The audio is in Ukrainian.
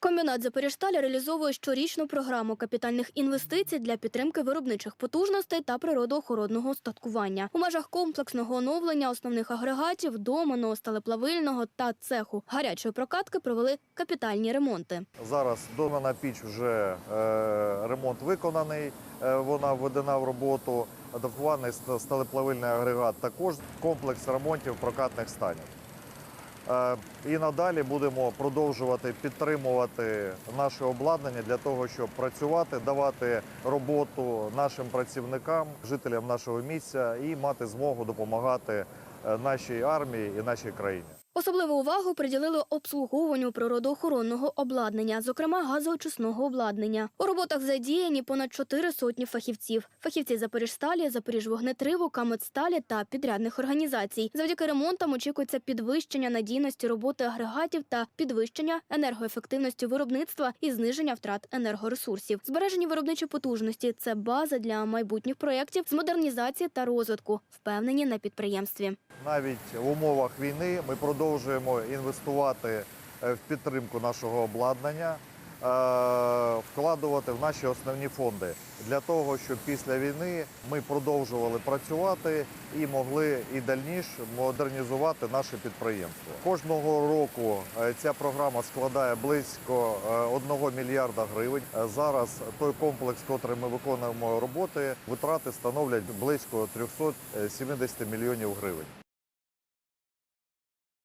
Комбінат Запоріжсталь реалізовує щорічну програму капітальних інвестицій для підтримки виробничих потужностей та природоохоронного устаткування. У межах комплексного оновлення основних агрегатів, домену, сталеплавильного та цеху гарячої прокатки провели капітальні ремонти. Зараз домана піч вже е, ремонт виконаний, е, вона введена в роботу. Адаптований сталеплавильний агрегат також комплекс ремонтів прокатних станів. Е, І надалі будемо продовжувати підтримувати наше обладнання для того, щоб працювати, давати роботу нашим працівникам, жителям нашого місця і мати змогу допомагати е, нашій армії і нашій країні. Особливу увагу приділили обслуговуванню природоохоронного обладнання, зокрема газоочисного обладнання. У роботах задіяні понад чотири сотні фахівців. Фахівці Запоріжсталі, Запоріжвогнетриву, Камедсталі та підрядних організацій. Завдяки ремонтам очікується підвищення надійності роботи агрегатів та підвищення енергоефективності виробництва і зниження втрат енергоресурсів. Збережені виробничі потужності це база для майбутніх проєктів з модернізації та розвитку, впевнені на підприємстві. Навіть в умовах війни ми продовжуємо інвестувати е, в підтримку нашого обладнання, е, вкладувати в наші основні фонди для того, щоб після війни ми продовжували працювати і могли і дальніше модернізувати наше підприємство. Кожного року е, ця програма складає близько 1 мільярда гривень. Зараз той комплекс, котрий ми виконуємо роботи, витрати становлять близько 370 мільйонів гривень.